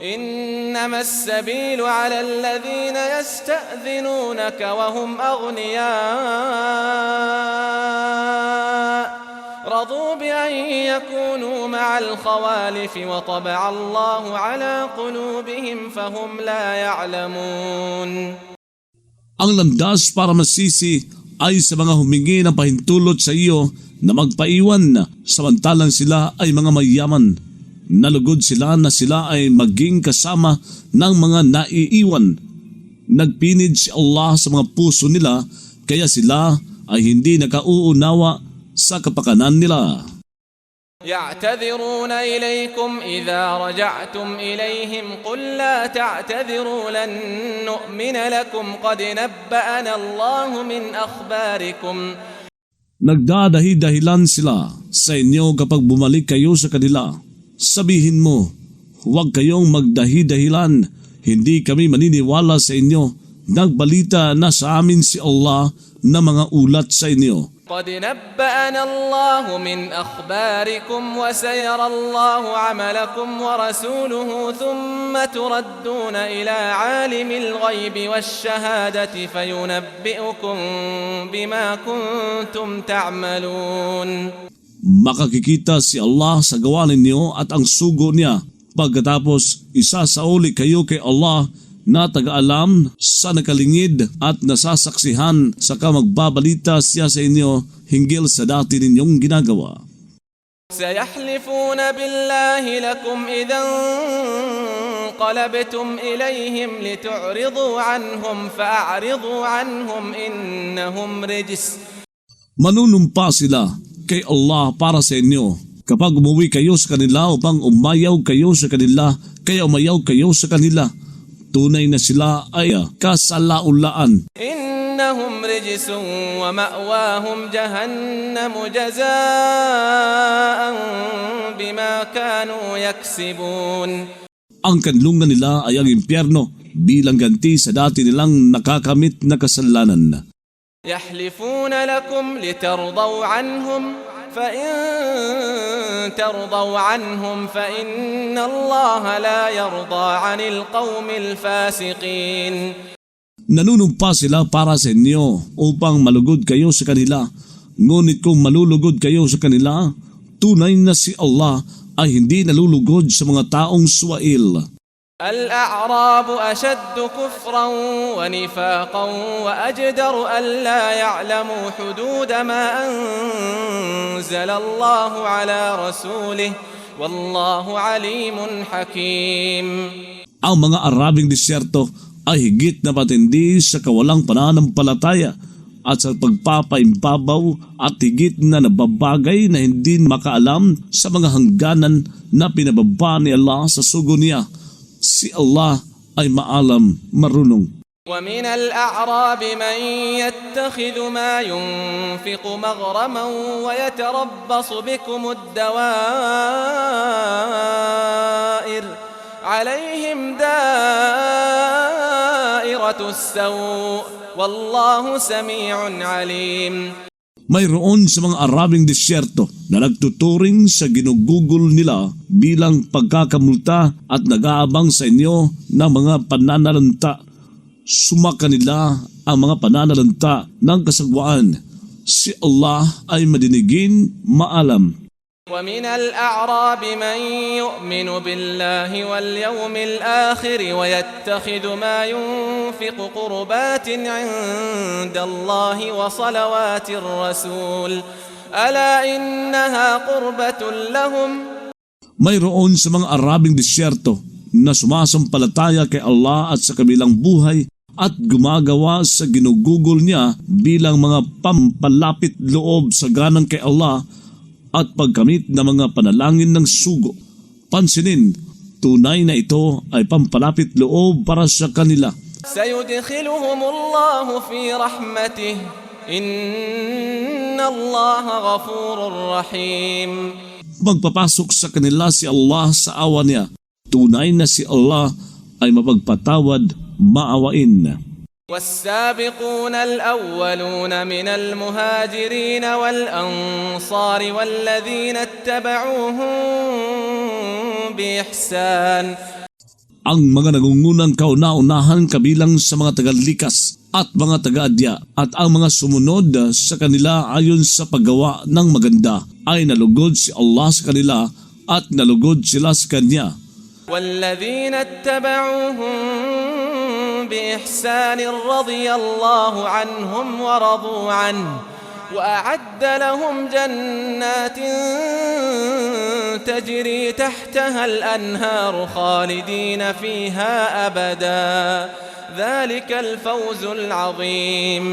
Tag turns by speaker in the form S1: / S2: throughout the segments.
S1: إنما السبيل على الذين يستأذنونك وهم أغنياء رضوا بأن يكونوا مع الخوالف وطبع الله على قلوبهم فهم لا يعلمون
S2: Ang landas para masisi ay sa mga humingi ng pahintulot sa iyo na magpaiwan samantalang sila ay mga mayaman. Nalugod sila na sila ay maging kasama ng mga naiiwan. Nagpinid si Allah sa mga puso nila kaya sila ay hindi nakauunawa sa kapakanan nila.
S1: يعتذرون إليكم إذا رجعتم إليهم قل لا تعتذروا لن نؤمن لكم قد نبأنا الله من أخباركم
S2: Nagdadahi-dahilan sila sa inyo kapag bumalik kayo sa kanila. Sabihin mo, huwag kayong magdahi-dahilan. Hindi kami maniniwala sa inyo. Nagbalita na sa amin si Allah na mga ulat sa inyo.
S1: قد نبأنا الله من أخباركم وسيرى الله عملكم ورسوله ثم تردون إلى عالم الغيب والشهادة فينبئكم بما كنتم تعملون
S2: Makakikita si Allah sa gawa ninyo at ang sugo niya. Pagkatapos, isasauli kayo kay Allah na taga-alam sa nakalingid at nasasaksihan saka magbabalita siya sa inyo hinggil sa dati ninyong ginagawa.
S1: سيحلفون بالله لكم إذا انقلبتم إليهم لتعرضوا عنهم فأعرضوا عنهم إنهم رجس
S2: Manunumpa sila kay Allah para sa inyo. Kapag umuwi kayo sa kanila upang umayaw kayo sa kanila, kaya umayaw kayo sa kanila. Tunay na sila ay kasalaulaan.
S1: إنهم رجس ومأواهم جهنم جزاء بما كانوا يكسبون
S2: Ang kanlungan nila ay ang impyerno bilang ganti sa dati nilang nakakamit na kasalanan.
S1: يحلفون لكم لترضوا عنهم فإن ترضوا عنهم فإن الله لا يرضى عن القوم الفاسقين
S2: Nanunumpa sila para sa inyo upang malugod kayo sa kanila. Ngunit kung malulugod kayo sa kanila, tunay na si Allah ay hindi nalulugod sa mga taong suwail.
S1: الأعراب أشد كفرا ونفاقا وأجدر ألا يعلموا حدود ما أنزل الله على رسوله والله عليم حكيم
S2: Ang mga Arabing disyerto ay higit na patindi sa kawalang pananampalataya at sa pagpapaimbabaw at higit na nababagay na hindi makaalam sa mga hangganan na pinababa ni Allah sa sugo niya. Si Allah ay maalam, marunong.
S1: ومن الأعراب من يتخذ ما ينفق مغرما ويتربص بكم الدوائر. عليهم دائرة السوء. والله سميع عليم.
S2: Mayroon sa mga Arabing disyerto na nagtuturing sa ginugugol nila bilang pagkakamulta at nag-aabang sa inyo ng mga pananalanta. Sumaka nila ang mga pananalanta ng kasagwaan. Si Allah ay madinigin, maalam.
S1: ومن الأعراب من يؤمن بالله واليوم الآخر ويتخذ ما ينفق قربات عند الله وصلوات الرسول ألا إنها قربة لهم
S2: Mayroon sa mga Arabing disyerto na sumasampalataya kay Allah at sa kabilang buhay at gumagawa sa ginugugol niya bilang mga pampalapit loob sa ganang kay Allah at pagkamit ng mga panalangin ng sugo. Pansinin, tunay na ito ay pampalapit loob para sa kanila.
S1: Sayudkhiluhumullahu fi rahmatih. Inna Allah ghafurur rahim.
S2: Magpapasok sa kanila si Allah sa awa niya. Tunay na si Allah ay mapagpatawad, maawain.
S1: والسابقون الأولون من المهاجرين والأنصار والذين اتبعوهم بإحسان
S2: ang mga nangungunang kauna-unahan kabilang sa mga tagalikas at mga taga-adya at ang mga sumunod sa kanila ayon sa paggawa ng maganda ay nalugod si Allah sa kanila at nalugod sila sa Kanya.
S1: والذين اتبعوهم بإحسان رضي الله عنهم ورضوا عنه وأعد لهم جنات تجري تحتها الأنهار خالدين فيها أبدا ذلك الفوز العظيم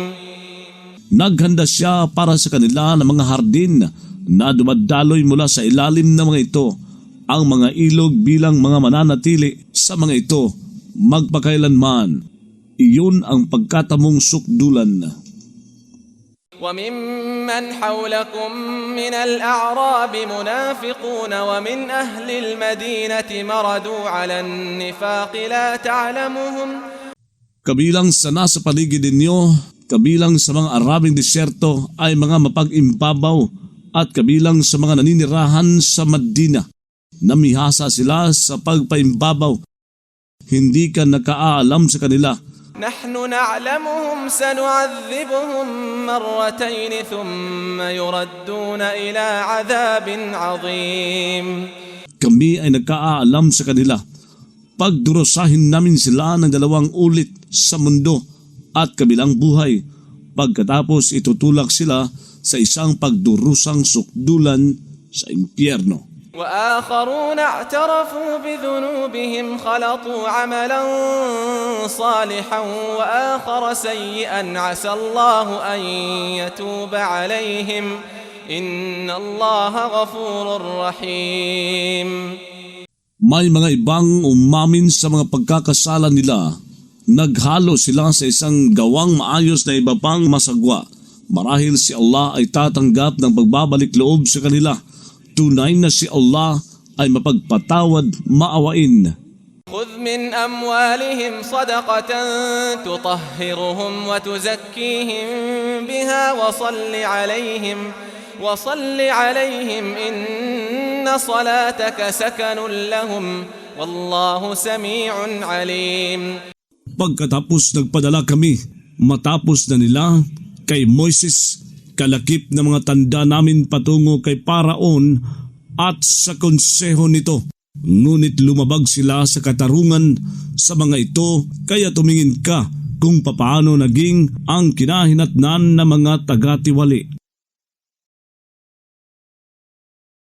S2: Naghanda siya para sa kanila ng mga hardin na dumadaloy mula sa ilalim ng mga ito, ang mga ilog bilang mga mananatili sa mga ito magpakailanman. Iyon ang pagkatamong sukdulan.
S1: وممن حولكم من الأعراب منافقون ومن أهل المدينة مردوا على النفاق لا تعلمهم
S2: Kabilang sa nasa paligid ninyo, kabilang sa mga Arabing disyerto ay mga mapag-imbabaw at kabilang sa mga naninirahan sa Madina. Namihasa sila sa pagpaimbabaw. Hindi ka nakaalam sa kanila.
S1: نحن نعلمهم سنعذبهم مرتين ثم يردون إلى عذاب عظيم
S2: Kami ay nagkaalam sa kanila. Pagdurusahin namin sila ng dalawang ulit sa mundo at kabilang buhay. Pagkatapos itutulak sila sa isang pagdurusang sukdulan sa impyerno.
S1: وآخرون اعترفوا بذنوبهم خلطوا عملا صالحا وآخر سيئا عسى الله أن يتوب عليهم إن الله غفور رحيم
S2: May mga ibang umamin sa mga pagkakasala nila. Naghalo sila sa isang gawang maayos na iba pang masagwa. Marahil si Allah ay tatanggap ng pagbabalik loob sa kanila. Tunay na si Allah ay mapagpatawad, maawain.
S1: خذ من أموالهم صدقة تطهرهم وتزكيهم بها وصل عليهم وصل عليهم إن صلاتك سكن لهم والله سميع عليم
S2: Pagkatapos nagpadala kami, matapos na nila kay Moises, kalakip na mga tanda namin patungo kay Paraon at sa konseho nito. Ngunit lumabag sila sa katarungan sa mga ito kaya tumingin ka kung papaano naging ang kinahinatnan ng mga tagatiwali.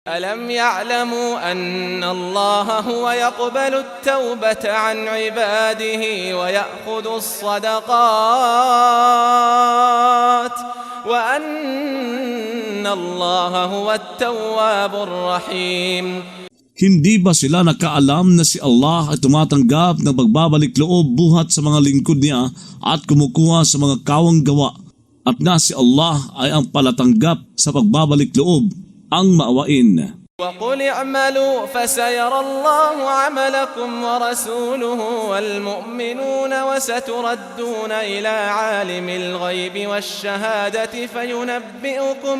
S1: ألم يعلموا أن الله هو يقبل التوبة عن عباده ويأخذ الصدقات وأن الله هو التواب الرحيم
S2: Hindi ba sila nakaalam na si Allah ay tumatanggap ng pagbabalik loob buhat sa mga lingkod niya at kumukuha sa mga kawang gawa at na si Allah ay ang palatanggap sa pagbabalik loob ang maawain.
S1: وقل اعملوا فسيرى الله عملكم ورسوله والمؤمنون وستردون إلى عالم الغيب والشهادة فينبئكم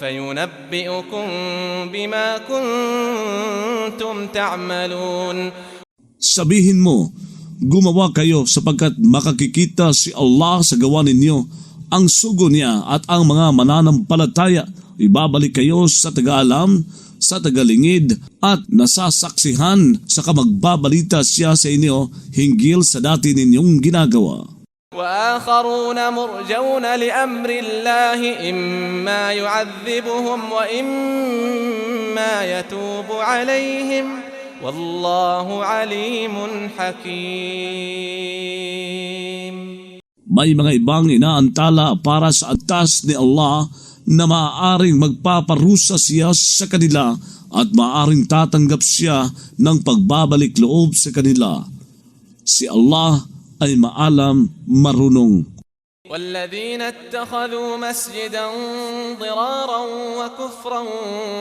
S1: فينبئكم بما كنتم تعملون
S2: Sabihin mo, gumawa kayo sapagkat makakikita si Allah sa gawa ninyo ang sugo niya at ang mga mananampalataya ibabalik kayo sa tagaalam, sa tagalingid at nasasaksihan sa kamagbabalita siya sa inyo hinggil sa dati ninyong ginagawa.
S1: وآخرون مرجون لأمر الله إما يعذبهم وإما يتوب عليهم والله عليم حكيم
S2: May mga ibang inaantala para sa atas ni Allah na maaaring magpaparusa siya sa kanila at maaaring tatanggap siya ng pagbabalik loob sa kanila. Si Allah ay maalam marunong.
S1: والذين اتخذوا مسجدا ضرارا وكفرا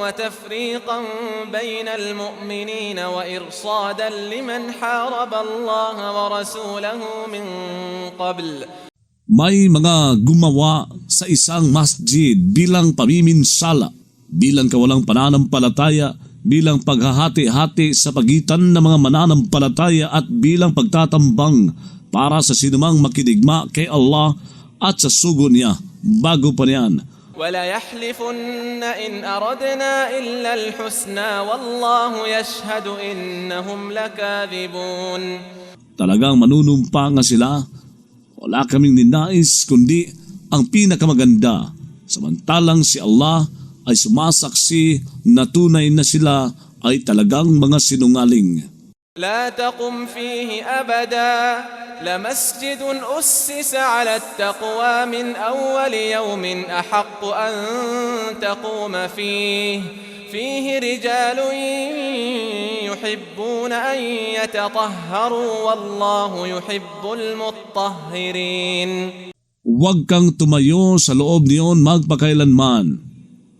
S1: وتفريقا بين المؤمنين وإرصادا لمن حارب الله ورسوله من قبل
S2: May mga gumawa sa isang masjid bilang pamiminsala, bilang kawalang pananampalataya bilang paghahati-hati sa pagitan ng mga mananampalataya at bilang pagtatambang para sa sinumang makidigma kay Allah at sa sugo niya bago pa niyan.
S1: وليحلفن إن أردنا إلا الحسنى والله يشهد إنهم لكاذبون
S2: Talagang manunumpa nga sila. Wala kaming ninais kundi ang pinakamaganda. Samantalang si Allah ay sumasaksi na tunay na sila ay talagang mga sinungaling.
S1: لا تقم فيه أبدا لمسجد أسس على التقوى من أول يوم أحق أن تقوم فيه فيه رجال يحبون أن يتطهروا والله يحب المطهرين
S2: Huwag kang tumayo sa loob niyon magpakailanman.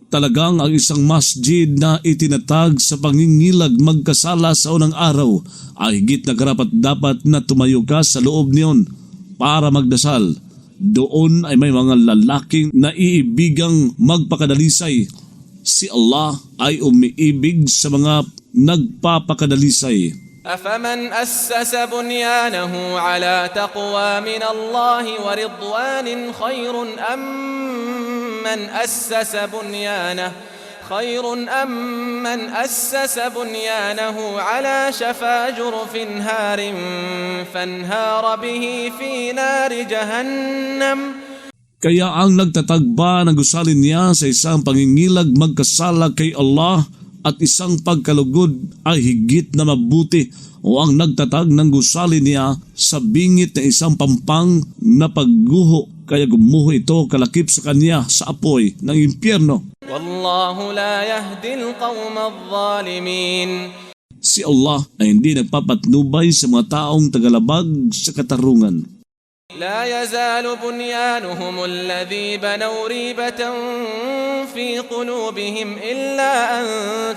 S2: Talagang ang isang masjid na itinatag sa pangingilag magkasala sa unang araw ay higit na karapat dapat na tumayo ka sa loob niyon para magdasal. Doon ay may mga lalaking naiibigang magpakadalisay. Si Allah ay umiibig sa mga nagpapakadalisay.
S1: أفمن أسس بنيانه على تقوى من الله ورضوان خير أم من أسس بنيانه خير أم من أسس بنيانه على شفا جرف هار فانهار به في نار جهنم
S2: Kaya ang nagtatagba ng gusalin niya sa isang pangingilag magkasala kay Allah at isang pagkalugod ay higit na mabuti o ang nagtatag ng gusali niya sa bingit na isang pampang na pagguho kaya gumuho ito kalakip sa kanya sa apoy ng impyerno.
S1: Wallahu la yahdi al-qawm zalimin.
S2: Si Allah ay hindi nagpapatnubay sa mga taong tagalabag sa katarungan.
S1: لا يزال بنيانهم الذي بنوا ريبة في قلوبهم إلا أن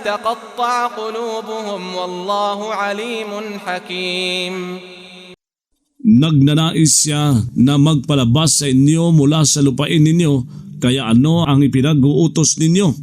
S1: تقطع قلوبهم والله عليم حكيم
S2: Nagnanais siya na magpalabas sa inyo mula sa lupain ninyo, kaya ano ang ipinag-uutos ninyo?